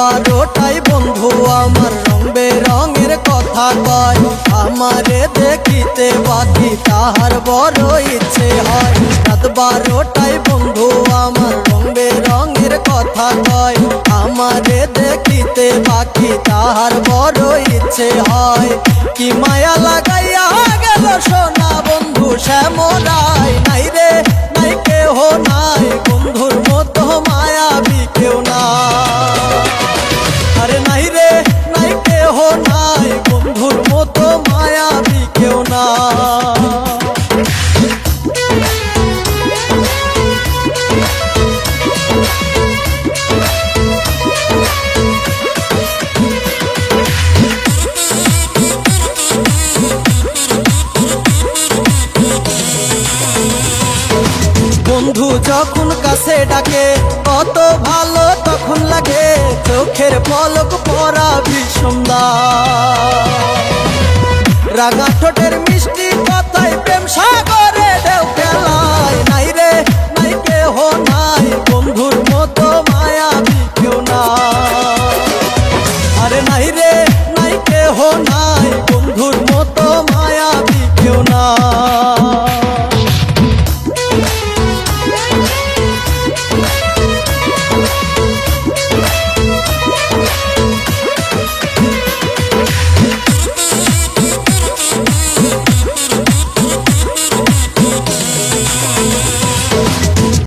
বারোটাই বন্ধু, আমার রং বেরঙের কথা কয়। আমারে দেখিতে বাকি তাহার বড় ইচ্ছে হয়। রাত বারোটাই বন্ধু, আমার রং বেরঙের কথা কয়। আমারে দেখিতে বাকি তাহার বড় ইচ্ছে হয়। কি মায়া লাগাইয়া গেল সোনা বন্ধু শ্যামরাই নাই রে, নাই কেহ নাই। মতো মায়াবি কেউ না। বন্ধু যখন কাছে ডাকে, কত ভালো তখন লাগে, চোখের পলক পরা বিষমদার রাঙা ঠোঁটের মিষ্টি কথায় প্রেম সাগরে ঢেউ খেলায়। নাই রে, নাই কেহ নাই, বন্ধুর মতো মায়া কেউ না আরে নাই রে, নাই কেহ নাই, বন্ধুর মতো মায়া কেউ না